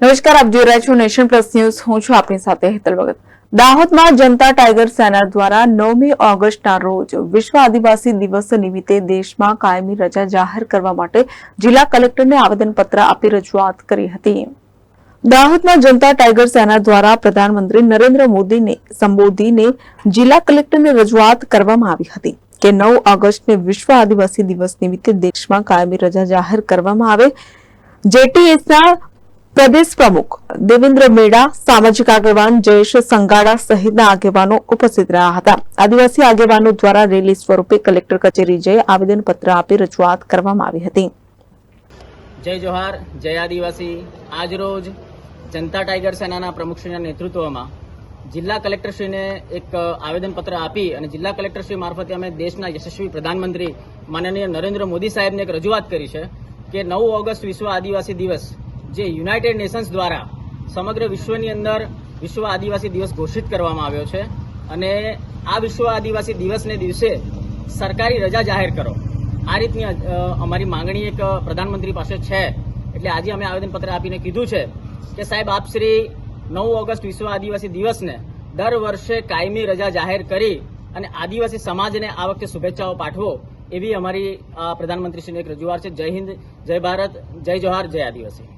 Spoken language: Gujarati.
નમસ્કાર, આપ જોઈ રહ્યા છો નેશન પ્લસ ન્યૂઝ. હું છું આપની સાથે હેતલ ભગત. દાહોદમાં જનતા ટાઈગર સેના દ્વારા નવમી ઓગસ્ટના રોજ વિશ્વ આદિવાસી દિવસ નિમિત્તે દેશમાં કાયમી રજા જાહેર કરવા માટે જિલ્લા કલેક્ટરને આવેદનપત્ર આપી રજૂઆત કરી હતી. દાહોદમાં જનતા ટાઈગર સેના દ્વારા પ્રધાનમંત્રી નરેન્દ્ર મોદીને સંબોધીને જિલ્લા કલેક્ટરને રજૂઆત કરવામાં આવી હતી કે નવ ઓગસ્ટને વિશ્વ આદિવાસી દિવસ નિમિત્તે દેશમાં કાયમી રજા જાહેર કરવામાં આવે. જેટીએસના પ્રદેશ પ્રમુખ દેવેન્દ્ર મેડા, સામાજિક આગેવાન જયેશ સંગાડા સહિતના આગેવાનો ઉપસ્થિત રહ્યા હતા. આદિવાસી આગેવાનો દ્વારા રેલી સ્વરૂપે કલેક્ટર કચેરી જઈ આવેદનપત્ર આપી રજૂઆત કરવામાં આવી હતી. જય જોહાર, જય આદિવાસી. આજરોજ જનતા ટાઈગર સેનાના પ્રમુખશ્રીના નેતૃત્વમાં જિલ્લા કલેક્ટરશ્રીને એક આવેદનપત્ર આપી અને જિલ્લા કલેક્ટરશ્રી મારફતે અમે દેશના યશસ્વી પ્રધાનમંત્રી માનનીય નરેન્દ્ર મોદી સાહેબને એક રજૂઆત કરી છે કે નવ ઓગસ્ટ વિશ્વ આદિવાસી દિવસ જે યુનાઇટેડ નેશન્સ દ્વારા સમગ્ર વિશ્વની અંદર વિશ્વ આદિવાસી દિવસ ઘોષિત કરવામાં આવ્યો છે અને આ વિશ્વ આદિવાસી દિવસને દિવસે સરકારી રજા જાહેર કરો. આ રીતની અમારી માંગણી એક પ્રધાનમંત્રી પાસે છે. એટલે આજે અમે આવેદનપત્ર આપીને કીધું છે કે સાહેબ, આપ શ્રી નવ ઓગસ્ટ વિશ્વ આદિવાસી દિવસને દર વર્ષે કાયમી રજા જાહેર કરી અને આદિવાસી સમાજને આ વખતે શુભેચ્છાઓ પાઠવો એવી અમારી પ્રધાનમંત્રીશ્રીની એક રજૂઆત છે. જય હિન્દ, જય ભારત, જય જોહાર જય આદિવાસી.